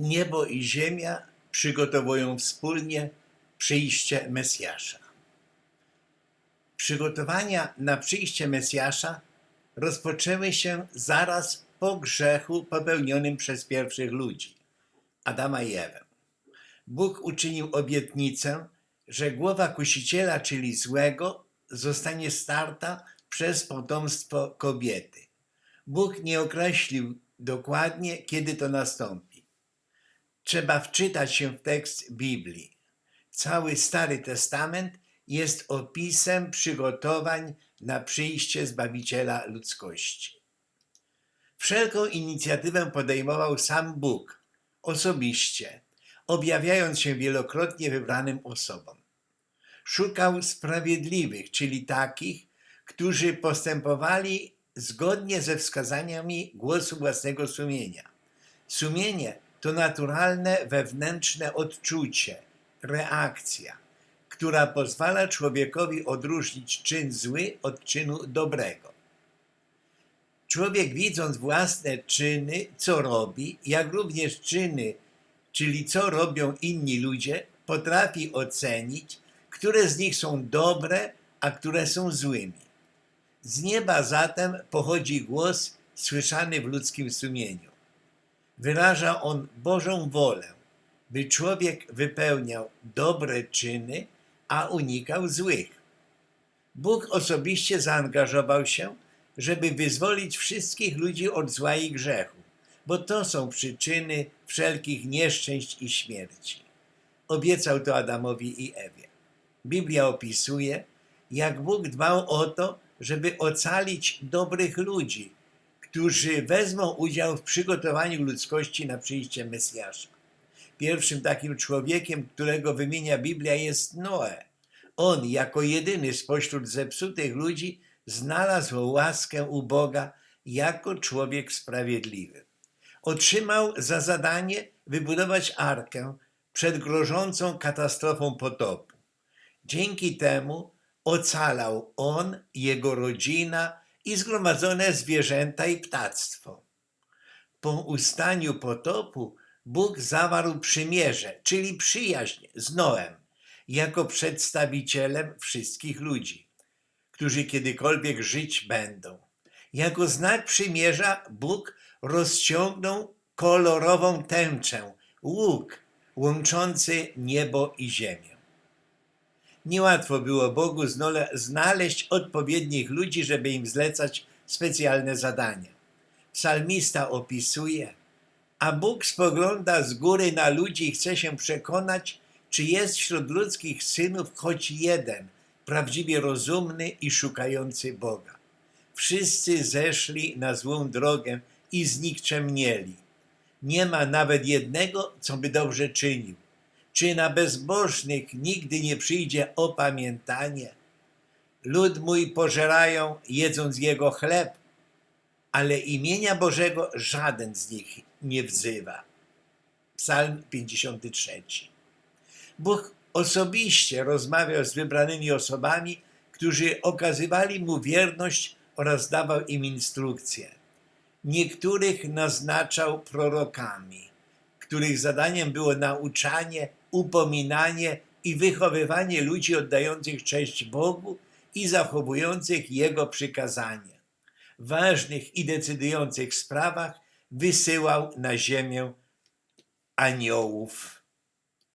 Niebo i ziemia przygotowują wspólnie przyjście Mesjasza. Przygotowania na przyjście Mesjasza rozpoczęły się zaraz po grzechu popełnionym przez pierwszych ludzi, Adama i Ewę. Bóg uczynił obietnicę, że głowa kusiciela, czyli złego, zostanie starta przez potomstwo kobiety. Bóg nie określił dokładnie, kiedy to nastąpi. Trzeba wczytać się w tekst Biblii. Cały Stary Testament jest opisem przygotowań na przyjście Zbawiciela ludzkości. Wszelką inicjatywę podejmował sam Bóg, osobiście, objawiając się wielokrotnie wybranym osobom. Szukał sprawiedliwych, czyli takich, którzy postępowali zgodnie ze wskazaniami głosu własnego sumienia. Sumienie to naturalne wewnętrzne odczucie, reakcja, która pozwala człowiekowi odróżnić czyn zły od czynu dobrego. Człowiek widząc własne czyny, co robi, jak również czyny, czyli co robią inni ludzie, potrafi ocenić, które z nich są dobre, a które są złymi. Z nieba zatem pochodzi głos słyszany w ludzkim sumieniu. Wyraża on Bożą wolę, by człowiek wypełniał dobre czyny, a unikał złych. Bóg osobiście zaangażował się, żeby wyzwolić wszystkich ludzi od zła i grzechu, bo to są przyczyny wszelkich nieszczęść i śmierci. Obiecał to Adamowi i Ewie. Biblia opisuje, jak Bóg dbał o to, żeby ocalić dobrych ludzi, którzy wezmą udział w przygotowaniu ludzkości na przyjście Mesjasza. Pierwszym takim człowiekiem, którego wymienia Biblia, jest Noe. On, jako jedyny spośród zepsutych ludzi, znalazł łaskę u Boga jako człowiek sprawiedliwy. Otrzymał za zadanie wybudować arkę przed grożącą katastrofą potopu. Dzięki temu ocalał on, jego rodzina i zgromadzone zwierzęta i ptactwo. Po ustaniu potopu Bóg zawarł przymierze, czyli przyjaźń z Noem, jako przedstawicielem wszystkich ludzi, którzy kiedykolwiek żyć będą. Jako znak przymierza Bóg rozciągnął kolorową tęczę, łuk łączący niebo i ziemię. Niełatwo było Bogu znaleźć odpowiednich ludzi, żeby im zlecać specjalne zadania. Psalmista opisuje, a Bóg spogląda z góry na ludzi i chce się przekonać, czy jest wśród ludzkich synów choć jeden, prawdziwie rozumny i szukający Boga. Wszyscy zeszli na złą drogę i znikczemnieli. Nie ma nawet jednego, co by dobrze czynił. Czy na bezbożnych nigdy nie przyjdzie opamiętanie? Lud mój pożerają, jedząc jego chleb, ale imienia Bożego żaden z nich nie wzywa. Psalm 53. Bóg osobiście rozmawiał z wybranymi osobami, którzy okazywali mu wierność oraz dawał im instrukcje. Niektórych naznaczał prorokami, których zadaniem było nauczanie, upominanie i wychowywanie ludzi oddających cześć Bogu i zachowujących Jego przykazania. W ważnych i decydujących sprawach wysyłał na ziemię aniołów.